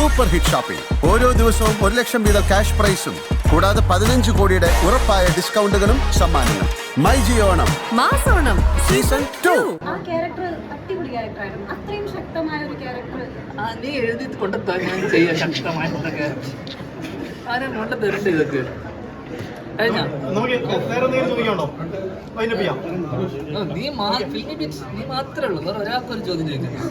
Super hit shopping ഓരോ ദിവസവും ഒരു ലക്ഷം വീതം ക്യാഷ് പ്രൈസും. കൂടാതെ പതിനഞ്ച് കോടിയുടെ ഉറപ്പായ ഡിസ്കൗണ്ടുകളും സമ്മാനങ്ങളും. മൈ ജിയോണം മാസോണം സീസൺ ടു. ആ ക്യാരക്ടർ അടിപൊളി ക്യാരക്ടറായിരുന്നു. അത്രയും ശക്തമായ ഒരു ക്യാരക്ടർ. ആ നീ എഴുതി കൊണ്ടെത്താ ഞാൻ ചെയ്യാം ശക്തമായിട്ടൊക്കെ ആരാ കൊണ്ട് തരണ്ട് ഇതൊക്കെ. കഴിഞ്ഞാ? നമുക്ക് നേരെ നേരെ ചോദിക്കാണ്ടോ അതിന്റെ ചെയ്യാം. ഓ, നീ മാ ഫിലിം ബിറ്റ്സ് നീ മാത്രമേ ഉള്ളൂ. വേറെ ഒരാൾക്കൊരു ചോദ്യം ചോദിക്കുന്നു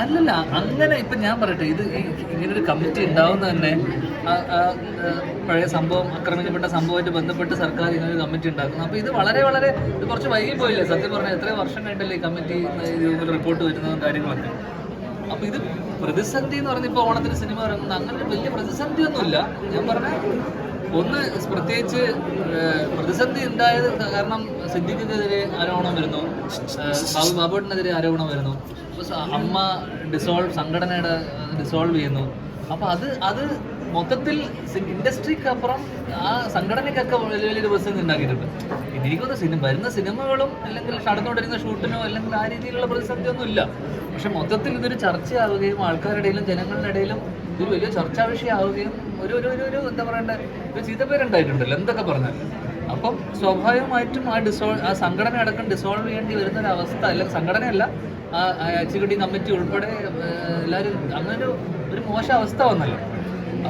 അല്ലല്ല അങ്ങനെ ഇപ്പൊ ഞാൻ പറയട്ടെ ഇത് ഇങ്ങനൊരു കമ്മിറ്റി ഉണ്ടാവുന്ന തന്നെ പഴയ സംഭവം ആക്രമിക്കപ്പെട്ട സംഭവമായിട്ട് ബന്ധപ്പെട്ട് സർക്കാർ ഇങ്ങനൊരു കമ്മിറ്റി ഉണ്ടാക്കുന്നു. അപ്പോൾ ഇത് വളരെ വളരെ ഇത് കുറച്ച് വൈകി പോയില്ലേ? സത്യം പറഞ്ഞാൽ എത്രയോ വർഷം കഴിഞ്ഞിട്ടല്ലേ ഈ കമ്മിറ്റി ഇതുപോലെ റിപ്പോർട്ട് വരുന്നതും കാര്യങ്ങളൊക്കെ. അപ്പോൾ ഇത് പ്രതിസന്ധി എന്ന് പറഞ്ഞ ഇപ്പൊ ഓണത്തിന് സിനിമ ഇറങ്ങുന്ന അങ്ങനെ വലിയ പ്രതിസന്ധി ഒന്നുമില്ല ഞാൻ പറഞ്ഞ ഒന്ന് പ്രത്യേകിച്ച് പ്രതിസന്ധി ഉണ്ടായത് കാരണം സിദ്ദിഖിനെതിരെ ആരോപണം വരുന്നു. ബാബു ബാബുട്ടിനെതിരെ ആരോപണം വരുന്നു. അമ്മ ഡിസോൾവ് സംഘടനയുടെ ഡിസോൾവ് ചെയ്യുന്നു. അപ്പൊ അത് അത് മൊത്തത്തിൽ ഇൻഡസ്ട്രിക്ക് അപ്പുറം ആ സംഘടനയ്ക്കൊക്കെ വലിയ വലിയൊരു പ്രതിസന്ധി ഉണ്ടാക്കിയിട്ടുണ്ട്. എനിക്കൊന്ന് സിനിമ വരുന്ന സിനിമകളും അല്ലെങ്കിൽ നടന്നുകൊണ്ടിരുന്ന ഷൂട്ടിനോ അല്ലെങ്കിൽ ആ രീതിയിലുള്ള പ്രതിസന്ധിയൊന്നും ഇല്ല പക്ഷെ മൊത്തത്തിൽ ഇതൊരു ചർച്ചയാവുകയും ആൾക്കാരുടെ ഇടയിലും ജനങ്ങളുടെ ഇടയിലും ഇതൊരു വലിയ ചർച്ചാ വിഷയമാവുകയും ഒരു ഒരു ഒരു ഒരു എന്താ പറയണ്ടേ ഒരു ചീത്തപ്പേരുണ്ടായിട്ടുണ്ടല്ലോ എന്തൊക്കെ പറഞ്ഞാൽ അപ്പം സ്വാഭാവികമായിട്ടും ആ ഡിസോൾവ് ആ സംഘടന അടക്കം ഡിസോൾവ് ചെയ്യേണ്ടി വരുന്ന ഒരു അവസ്ഥ അല്ലെങ്കിൽ സംഘടനയല്ല ആ എക്സിക്യൂട്ടീവ് കമ്മിറ്റി ഉൾപ്പെടെ എല്ലാവരും അങ്ങനൊരു ഒരു ഒരു മോശം അവസ്ഥ വന്നല്ലോ.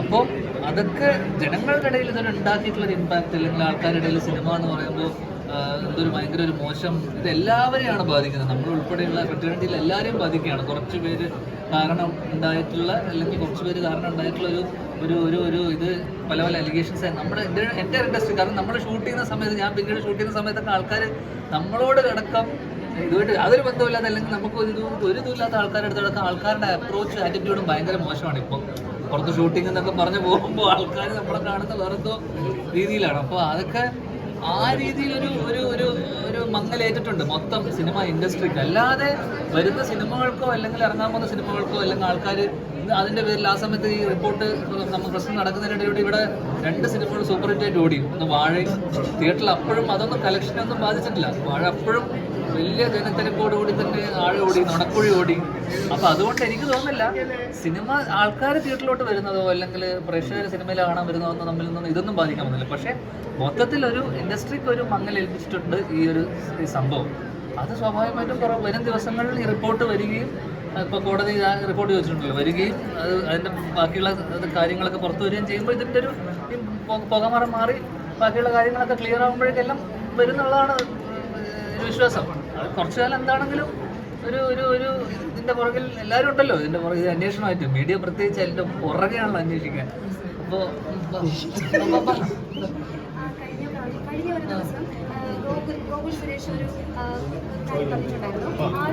അപ്പോൾ അതൊക്കെ ജനങ്ങളുടെ ഇടയിൽ ഇതൊരു ഉണ്ടാക്കിയിട്ടുള്ള ഒരു ഇമ്പാക്റ്റ് അല്ലെങ്കിൽ ആൾക്കാരുടെ ഇടയിൽ സിനിമ എന്ന് പറയുമ്പോൾ എന്തൊരു ഭയങ്കര ഒരു മോശം ഇത് എല്ലാവരെയാണ് ബാധിക്കുന്നത്. നമ്മൾ ഉൾപ്പെടെയുള്ള ഫെറ്റേണിറ്റിയിൽ എല്ലാവരെയും ബാധിക്കുകയാണ്. കുറച്ച് പേര് കാരണം ഉണ്ടായിട്ടുള്ള അല്ലെങ്കിൽ കുറച്ച് പേര് കാരണം ഉണ്ടായിട്ടുള്ള ഒരു ഒരു ഒരു ഇത് പല പല അലിഗേഷൻസ് നമ്മുടെ എന്റെ എന്റെ ഇൻഡസ്ട്രി കാരണം നമ്മൾ ഷൂട്ട് ചെയ്യുന്ന സമയത്ത് ഞാൻ പിന്നീട് ഷൂട്ട് ചെയ്യുന്ന സമയത്തൊക്കെ ആൾക്കാർ നമ്മളോട് അടക്കം ഇതുമായിട്ട് യാതൊരു ബന്ധമില്ലാതെ അല്ലെങ്കിൽ നമുക്ക് ഒരു ഒരു ഇതുമില്ലാത്ത ആൾക്കാരുടെ അടുത്തടക്കം ആൾക്കാരുടെ അപ്രോച്ച് ആറ്റിറ്റ്യൂഡും ഭയങ്കര മോശമാണ് ഇപ്പം. പുറത്ത് ഷൂട്ടിംഗ് എന്നൊക്കെ പറഞ്ഞ് പോകുമ്പോൾ ആൾക്കാർ നമ്മളെ കാണുന്ന വേറെ എന്തോ രീതിയിലാണ്. അപ്പോൾ അതൊക്കെ ആ രീതിയിൽ ഒരു ഒരു ഒരു ഒരു മങ്ങലേറ്റിട്ടുണ്ട്. മൊത്തം സിനിമ ഇൻഡസ്ട്രിക്ക്. അല്ലാതെ വരുന്ന സിനിമകൾക്കോ അല്ലെങ്കിൽ ഇറങ്ങാൻ പോകുന്ന സിനിമകൾക്കോ അല്ലെങ്കിൽ ആൾക്കാർ അതിന്റെ പേരിൽ ആ സമയത്ത് ഈ റിപ്പോർട്ട് നമ്മൾ പ്രശ്നം നടക്കുന്നതിനിടയിലൂടെ ഇവിടെ രണ്ട് സിനിമകൾ സൂപ്പർ ഹിറ്റ് ആയിട്ട് ഓടി ഒന്ന് വാഴയും തിയേറ്ററിൽ അപ്പോഴും അതൊന്നും കളക്ഷനൊന്നും ബാധിച്ചിട്ടില്ല. വാഴ അപ്പോഴും വലിയ ജനത്തിരക്കോട് കൂടി തന്നെ ആഴ ഓടി നുണക്കുഴി ഓടി. അപ്പൊ അതുകൊണ്ട് എനിക്ക് തോന്നുന്നില്ല സിനിമ ആൾക്കാർ തിയേറ്ററിലോട്ട് വരുന്നതോ അല്ലെങ്കിൽ പ്രേക്ഷകർ സിനിമയിൽ കാണാൻ വരുന്നതോ തമ്മിൽ നിന്നും ഇതൊന്നും ബാധിക്കാൻ പോകുന്നില്ല. പക്ഷേ മൊത്തത്തിൽ ഒരു ഇൻഡസ്ട്രിക്ക് ഒരു മങ്ങൽ ഏൽപ്പിച്ചിട്ടുണ്ട് ഈ ഒരു സംഭവം. അത് സ്വാഭാവികമായിട്ടും വരും ദിവസങ്ങളിൽ ഈ റിപ്പോർട്ട് വരികയും ഇപ്പോൾ കോടതി ആ റിപ്പോർട്ട് ചോദിച്ചിട്ടുണ്ടല്ലോ വരികയും അത് അതിന്റെ ബാക്കിയുള്ള കാര്യങ്ങളൊക്കെ പുറത്തു വരികയും ചെയ്യുമ്പോൾ ഇതിന്റെ ഒരു പുകമറ മാറി ബാക്കിയുള്ള കാര്യങ്ങളൊക്കെ ക്ലിയർ ആകുമ്പോഴേക്കെല്ലാം വരുന്നുള്ളതാണ് ഒരു വിശ്വാസം. അത് കുറച്ചു കാലം എന്താണെങ്കിലും ഒരു ഒരു ഒരു ഇതിന്റെ പുറകിൽ എല്ലാവരും ഉണ്ടല്ലോ. ഇതിന്റെ പുറകിൽ അന്വേഷണമായിട്ട്. മീഡിയ പ്രത്യേകിച്ച് അതിന്റെ പുറകെയാണല്ലോ അന്വേഷിക്കാൻ. കഴിഞ്ഞ ഒരു ദിവസം ഗോകുൽ ഗോകുൽ സുരേഷ് ഒരു കാര്യം പറഞ്ഞിട്ടുണ്ടായിരുന്നു. ആൾ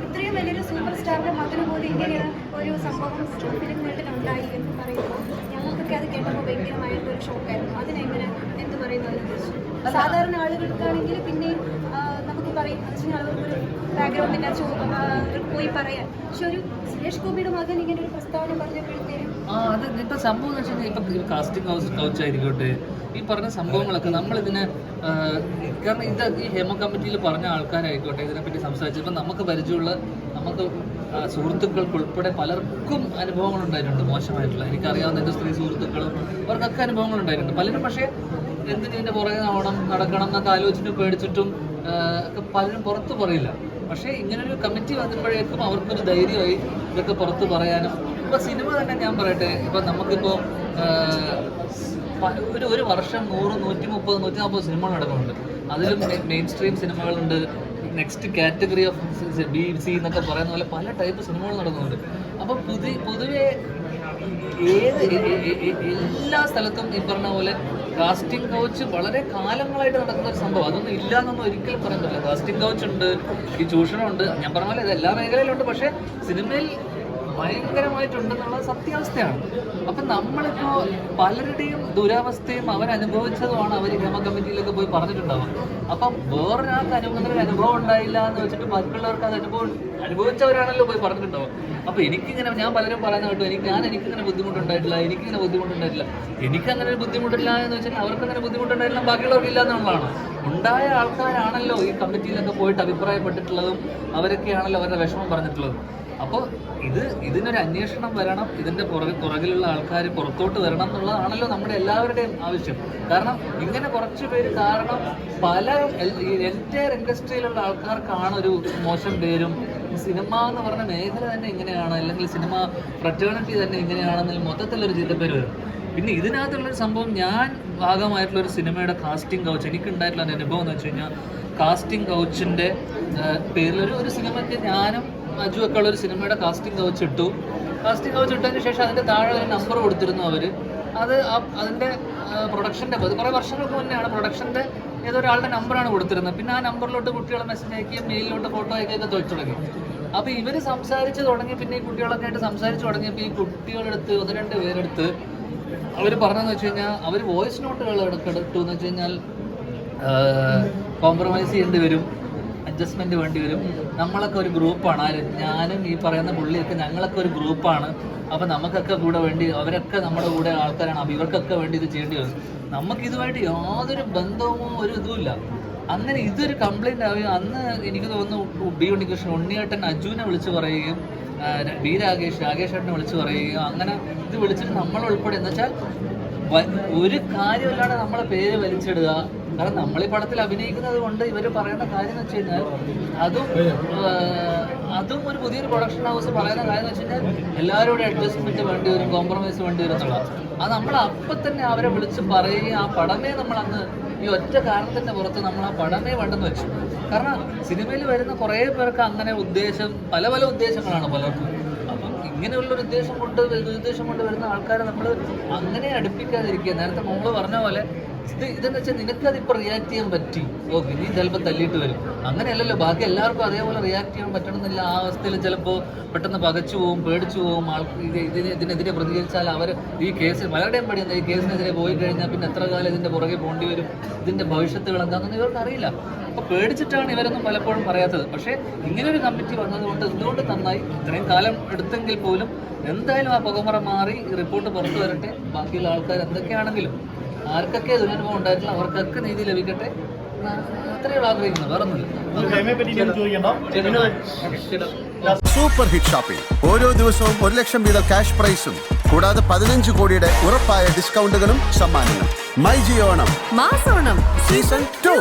ഇത്രയും വലിയൊരു സൂപ്പർ സ്റ്റാറിന്റെ മകന് പോലും ഇങ്ങനെ ഒരു സംഭവം ഫിലിം എന്ന് പറയുമ്പോൾ ഞങ്ങൾക്കൊക്കെ അത് കേട്ടപ്പോൾ ഭയങ്കരമായിട്ടൊരു ഷോക്കായിരുന്നു അതിനെങ്ങനെ എന്ത് പറയുന്നു അതിനെക്കുറിച്ച് സാധാരണ ആളുകൾക്കാണെങ്കിൽ പിന്നെ നമുക്ക് പറയും അവർക്കൊരു ബാക്ക്ഗ്രൗണ്ടിന്റെ പോയി പറയാൻ. പക്ഷെ ഒരു സുരേഷ് ഗോപിയുടെ മകൻ ഇങ്ങനെ ഒരു പ്രസ്താവന പറഞ്ഞപ്പോഴത്തേനും ആ അത് ഇപ്പൊ സംഭവം എന്ന് വെച്ചാൽ ഇപ്പൊ കാസ്റ്റിംഗ് ഹൗസ് കൗച്ച് ഈ പറഞ്ഞ സംഭവങ്ങളൊക്കെ നമ്മൾ ഇതിനെ കാരണം ഇത് ഈ ഹേമ കമ്മിറ്റിയിൽ പറഞ്ഞ ആൾക്കാരായിക്കോട്ടെ ഇതിനെപ്പറ്റി സംസാരിച്ചപ്പോൾ നമുക്ക് പരിചയമുള്ള നമുക്ക് സുഹൃത്തുക്കൾക്ക് ഉൾപ്പെടെ പലർക്കും അനുഭവങ്ങൾ ഉണ്ടായിട്ടുണ്ട് മോശമായിട്ടുള്ള എനിക്കറിയാവുന്ന എന്റെ സ്ത്രീ സുഹൃത്തുക്കളും അവർക്കൊക്കെ അനുഭവങ്ങൾ ഉണ്ടായിട്ടുണ്ട്. പലരും പക്ഷേ എന്തിനും ഇതിന്റെ പുറകെ നടണം നടക്കണം എന്നൊക്കെ ആലോചിച്ചിട്ട് പേടിച്ചിട്ടും ഒക്കെ പലരും പുറത്ത് പറയില്ല. പക്ഷേ ഇങ്ങനൊരു കമ്മിറ്റി വന്നപ്പോഴേക്കും അവർക്കൊരു ധൈര്യമായി ഇതൊക്കെ പുറത്ത് പറയാനും ഇപ്പൊ സിനിമ തന്നെ ഞാൻ പറയട്ടെ. ഇപ്പൊ നമുക്കിപ്പോ ഒരു ഒരു വർഷം നൂറ് നൂറ്റി മുപ്പത് നൂറ്റി നാൽപ്പത് സിനിമകൾ നടക്കുന്നുണ്ട് അതിലും main stream സിനിമകളുണ്ട് next category of B C എന്നൊക്കെ പറയുന്ന പോലെ പല ടൈപ്പ് സിനിമകൾ നടക്കുന്നുണ്ട്. അപ്പോൾ പുതിയ പൊതുവെ ഏത് എല്ലാ സ്ഥലത്തും ഈ പറഞ്ഞ പോലെ കാസ്റ്റിംഗ് കൗച്ച് വളരെ കാലങ്ങളായിട്ട് നടക്കുന്ന ഒരു സംഭവം. അതൊന്നും ഇല്ല എന്നൊന്നും ഒരിക്കലും പറയാൻ പറ്റില്ല. കാസ്റ്റിംഗ് കൗച്ച് ഉണ്ട് ഈ ചൂഷണമുണ്ട്. ഞാൻ പറഞ്ഞ പോലെ ഇത് എല്ലാ മേഖലയിലുണ്ട്. പക്ഷേ സിനിമയിൽ ഭയങ്കരമായിട്ടുണ്ടെന്നുള്ളത് സത്യാവസ്ഥയാണ്. അപ്പം നമ്മളിപ്പോൾ പലരുടെയും ദുരവസ്ഥയും അവരനുഭവിച്ചതുമാണ് അവർ ഹേമ കമ്മിറ്റിയിലൊക്കെ പോയി പറഞ്ഞിട്ടുണ്ടാവുക. അപ്പം വേറൊരാൾക്ക് അനുഭവത്തിന് അനുഭവം ഉണ്ടായില്ല എന്ന് വെച്ചിട്ട് മറ്റുള്ളവർക്ക് അത് അനുഭവം അനുഭവിച്ചവരാണല്ലോ പോയി പറഞ്ഞിട്ടുണ്ടാവും അപ്പോൾ എനിക്കിങ്ങനെ ഞാൻ പലരും പറയുന്ന കേട്ടോ എനിക്ക് ഞാൻ എനിക്കിങ്ങനെ ബുദ്ധിമുട്ടുണ്ടായിട്ടില്ല എനിക്കിങ്ങനെ ബുദ്ധിമുട്ടുണ്ടായിട്ടില്ല എനിക്കങ്ങനെ ഒരു ബുദ്ധിമുട്ടില്ല എന്ന് വെച്ചാൽ അവർക്ക് അങ്ങനെ ബുദ്ധിമുട്ടുണ്ടായില്ല ബാക്കിയുള്ളവർക്ക് ഇല്ല എന്നുള്ളതാണ്. ഉണ്ടായ ആൾക്കാരാണല്ലോ ഈ കമ്മിറ്റിയിലൊക്കെ പോയിട്ട് അഭിപ്രായപ്പെട്ടിട്ടുള്ളതും അവരൊക്കെയാണല്ലോ അവരുടെ വിഷമം പറഞ്ഞിട്ടുള്ളതും. അപ്പോൾ ഇത് ഇതിനൊരു അന്വേഷണം വരണം ഇതിന്റെ പുറകെ പുറകിലുള്ള ആൾക്കാർ പുറത്തോട്ട് വരണം എന്നുള്ളതാണല്ലോ നമ്മുടെ എല്ലാവരുടെയും ആവശ്യം. കാരണം ഇങ്ങനെ കുറച്ച് പേര് കാരണം പല എന്റയർ ഇൻഡസ്ട്രിയിലുള്ള ആൾക്കാർക്കാണ് ഒരു മോശം പേരും. സിനിമ എന്ന് പറഞ്ഞ മേഖല തന്നെ ഇങ്ങനെയാണ് അല്ലെങ്കിൽ സിനിമ ഫ്രറ്റേണിറ്റി തന്നെ ഇങ്ങനെയാണെന്നതിൽ മൊത്തത്തിലൊരു ചിന്തപ്പേര് വരും. പിന്നെ ഇതിനകത്തുള്ളൊരു സംഭവം ഞാൻ ഭാഗമായിട്ടുള്ള ഒരു സിനിമയുടെ കാസ്റ്റിംഗ് കൗച്ച് എനിക്കുണ്ടായിട്ടുള്ള അനുഭവം എന്ന് വെച്ച് കഴിഞ്ഞാൽ കാസ്റ്റിംഗ് കൗച്ചിന്റെ പേരിലൊരു ഒരു സിനിമയ്ക്ക് ഞാനും അജു ഒക്കെ ഉള്ള ഒരു സിനിമയുടെ കാസ്റ്റിംഗ് ഇട്ടു. കാസ്റ്റിംഗ് ഇട്ടതിന് ശേഷം അതിന്റെ താഴെ ഒരു നമ്പർ കൊടുത്തിരുന്നു അവർ അത് അതിന്റെ പ്രൊഡക്ഷന്റെ അത് കുറേ വർഷങ്ങൾക്ക് മുന്നെയാണ് പ്രൊഡക്ഷന്റെ ഏതോ ഒരാളുടെ നമ്പറാണ് കൊടുത്തിരുന്നത്. പിന്നെ ആ നമ്പറിലോട്ട് കുട്ടികളെ മെസ്സേജ് അയക്കുകയും മെയിലിലോട്ട് ഫോട്ടോ അയക്കുകയൊക്കെ തൊഴിച്ചു തുടങ്ങി. അപ്പോൾ ഇവർ സംസാരിച്ച് തുടങ്ങി പിന്നെ ഈ കുട്ടികളൊക്കെ ആയിട്ട് സംസാരിച്ച് തുടങ്ങിയപ്പോൾ ഈ കുട്ടികളെടുത്ത് ഒന്ന് രണ്ട് പേരെടുത്ത് അവർ പറഞ്ഞതെന്ന് വെച്ച് കഴിഞ്ഞാൽ അവർ വോയിസ് നോട്ടുകൾ എടുക്കെടുത്തു എന്ന് വെച്ച് കഴിഞ്ഞാൽ കോംപ്രമൈസ് ചെയ്യേണ്ടി വരും. അഡ്ജസ്റ്റ്മെന്റ് വേണ്ടി വരും. നമ്മളൊക്കെ ഒരു ഗ്രൂപ്പാണ് ആര് ഞാനും ഈ പറയുന്ന പുള്ളിയൊക്കെ ഞങ്ങളൊക്കെ ഒരു ഗ്രൂപ്പാണ് അപ്പോൾ നമുക്കൊക്കെ കൂടെ വേണ്ടി അവരൊക്കെ നമ്മുടെ കൂടെ ആൾക്കാരാണ്. അപ്പൊ ഇവർക്കൊക്കെ വേണ്ടി ഇത് ചെയ്യേണ്ടി വരും. നമുക്ക് ഇതുമായിട്ട് യാതൊരു ബന്ധവുമോ ഒരു ഇതുമില്ല അങ്ങനെ ഇതൊരു കംപ്ലൈന്റ് ആവുകയും അന്ന് എനിക്ക് തോന്നുന്നു ബി ഉണ്ണികൃഷ്ണൻ ഉണ്ണിയേട്ടൻ അജുവിനെ വിളിച്ച് പറയുകയും ബി രാകേഷ് രാകേഷ് ഏട്ടനെ വിളിച്ച് പറയുകയും അങ്ങനെ ഇത് വിളിച്ചിട്ട് നമ്മൾ ഉൾപ്പെടെ. എന്ന് വെച്ചാൽ ഒരു കാര്യമില്ലാതെ നമ്മളെ പേര് വലിച്ചിടുക. കാരണം നമ്മൾ ഈ പടത്തിൽ അഭിനയിക്കുന്നത് കൊണ്ട് ഇവർ പറയുന്ന കാര്യം എന്ന് വെച്ച് കഴിഞ്ഞാൽ അതും അതും ഒരു പുതിയൊരു പ്രൊഡക്ഷൻ ഹൗസ് പറയുന്ന കാര്യം എന്ന് വെച്ച് കഴിഞ്ഞാൽ എല്ലാവരോടും അഡ്ജസ്റ്റ്മെന്റ് വേണ്ടി വരും കോംപ്രമൈസ് വേണ്ടി വരും എന്നുള്ളത് അത് നമ്മൾ അപ്പൊ തന്നെ അവരെ വിളിച്ച് പറയുകയും ആ പടമേ നമ്മൾ അന്ന് ഈ ഒറ്റ കാരണത്തിന്റെ പുറത്ത് നമ്മൾ ആ പടമേ വേണ്ടെന്ന് വെച്ചു. കാരണം സിനിമയിൽ വരുന്ന കുറേ പേർക്ക് അങ്ങനെ ഉദ്ദേശം പല പല ഉദ്ദേശങ്ങളാണ് പലർക്കും. ഇങ്ങനെയുള്ളൊരു ഉദ്ദേശം കൊണ്ട് ഉദ്ദേശം കൊണ്ട് വരുന്ന ആൾക്കാരെ നമ്മൾ അങ്ങനെ അടുപ്പിക്കാതിരിക്കുക. നേരത്തെ മോൾ പറഞ്ഞ പോലെ ഇത് ഇതെന്ന് വെച്ചാൽ റിയാക്ട് ചെയ്യാൻ പറ്റി. ഓക്കെ നീ ചിലപ്പോൾ തല്ലിയിട്ട് വരും. അങ്ങനെയല്ലല്ലോ ബാക്കി എല്ലാവർക്കും അതേപോലെ റിയാക്ട് ചെയ്യാൻ പറ്റണമെന്നില്ല. ആ അവസ്ഥയിൽ ചിലപ്പോൾ പെട്ടെന്ന് പകച്ചു പോകും പേടിച്ചു പോകും ആൾക്ക് ഇത് ഇതിന് ഇതിനെതിരെ പ്രതികരിച്ചാൽ അവർ ഈ കേസ് പലരുടെയും പടി എന്താ? ഈ കേസിനെതിരെ പോയി കഴിഞ്ഞാൽ പിന്നെ എത്ര കാലം ഇതിന്റെ പുറകെ പോകേണ്ടി വരും? ഇതിന്റെ ഭവിഷ്യത്തുകൾ എന്താണെന്ന് ഇവർക്ക് അറിയില്ല. അപ്പോൾ പേടിച്ചിട്ടാണ് ഇവരൊന്നും പലപ്പോഴും പറയാത്തത്. പക്ഷേ ഇങ്ങനൊരു കമ്മിറ്റി വന്നതുകൊണ്ട് എന്തുകൊണ്ട് നന്നായി. ഇത്രയും കാലം എടുത്തെങ്കിൽ പോലും എന്തായാലും ആ പുകമറ മാറി റിപ്പോർട്ട് പുറത്തു വരട്ടെ. ബാക്കിയുള്ള ആൾക്കാർ എന്തൊക്കെയാണെങ്കിലും ആർക്കൊക്കെ ദുരനുഭവം ഉണ്ടായിട്ടില്ല അവർക്കൊക്കെ നീതി ലഭിക്കട്ടെ എന്ന് അത്രയുള്ള ആഗ്രഹിക്കുന്നു വേറെ ഒന്നുമില്ല നമുക്ക് ഹേമയെ പറ്റി ഇനി ഒന്നും ചോദിക്കണ്ട ശരി. സൂപ്പർ ഹിറ്റ് ഷോപ്പിംഗ് ഓരോ ദിവസവും ഒരു ലക്ഷം വീതം ക്യാഷ് പ്രൈസും കൂടാതെ പതിനഞ്ച് കോടിയുടെ ഉറപ്പായ ഡിസ്കൗണ്ടുകളും സമ്മാനങ്ങളും. മൈ ജിയോണം മാസോണം. Season two